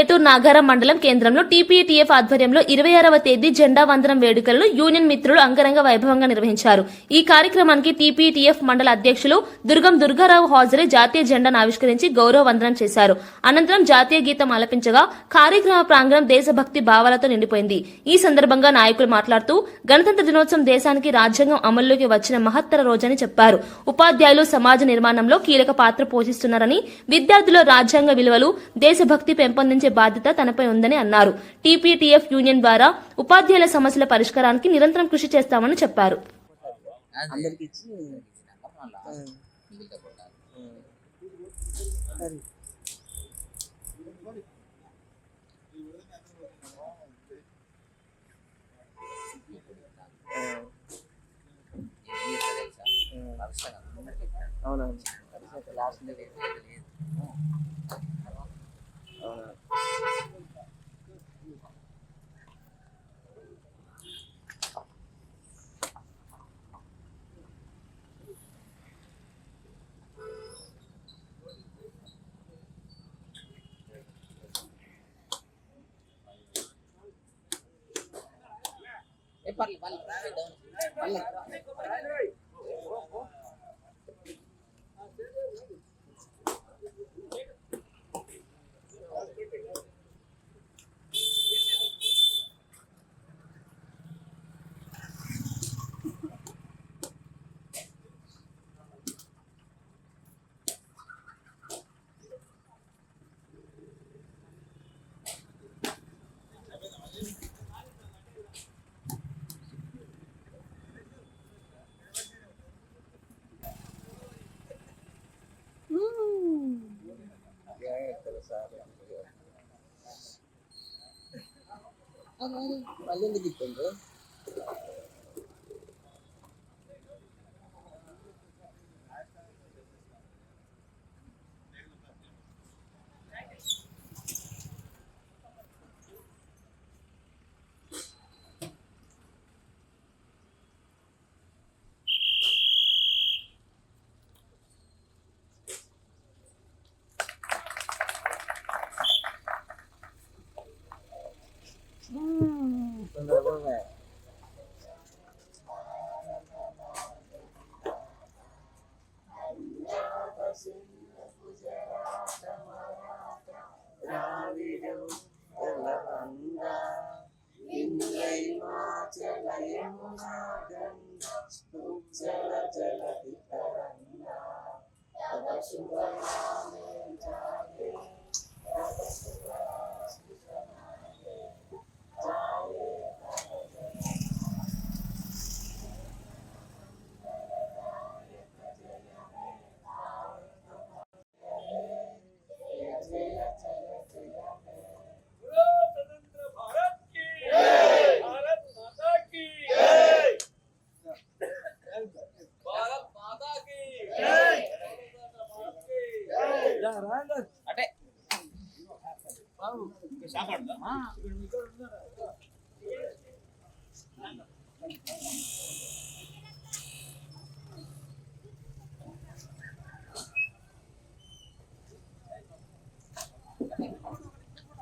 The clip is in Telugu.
ఏటూరు నాగార మండలం కేంద్రంలో టీపీటీఎఫ్ ఆధ్వర్యంలో ఇరవై ఆరవ తేదీ జెండా వందనం వేడుకలను యూనియన్ మిత్రులు అంగరంగ వైభవంగా నిర్వహించారు. ఈ కార్యక్రమానికి టీపీటీఎఫ్ మండల అధ్యక్షులు దుర్గం దుర్గారావు హాజరై జాతీయ జెండాను ఆవిష్కరించి గౌరవ వందనం చేశారు. అనంతరం జాతీయ గీతం ఆలపించగా కార్యక్రమ ప్రాంగణం దేశభక్తి భావాలతో నిండిపోయింది. ఈ సందర్భంగా నాయకులు మాట్లాడుతూ గణతంత్ర దినోత్సవం దేశానికి రాజ్యాంగం అమల్లోకి వచ్చిన మహత్తర రోజని చెప్పారు. ఉపాధ్యాయులు సమాజ నిర్మాణంలో కీలక పాత్ర పోషిస్తున్నారని విద్యార్థుల రాజ్యాంగ విలువలు దేశభక్తి పెంపొందించే బాధ్యత తనపై ఉందని అన్నారు టీపీటీఎఫ్ యూనియన్ ద్వారా ఉపాధ్యాయుల సమస్యల పరిష్కారానికి నిరంతరం కృషి చేస్తామని చెప్పారు. అవునవును లాస్ట్ లేదు లేదు లేదు అవునవును ఏ വലിയ എന്തെങ്കിലും జల జల అంటే షాపాడుదా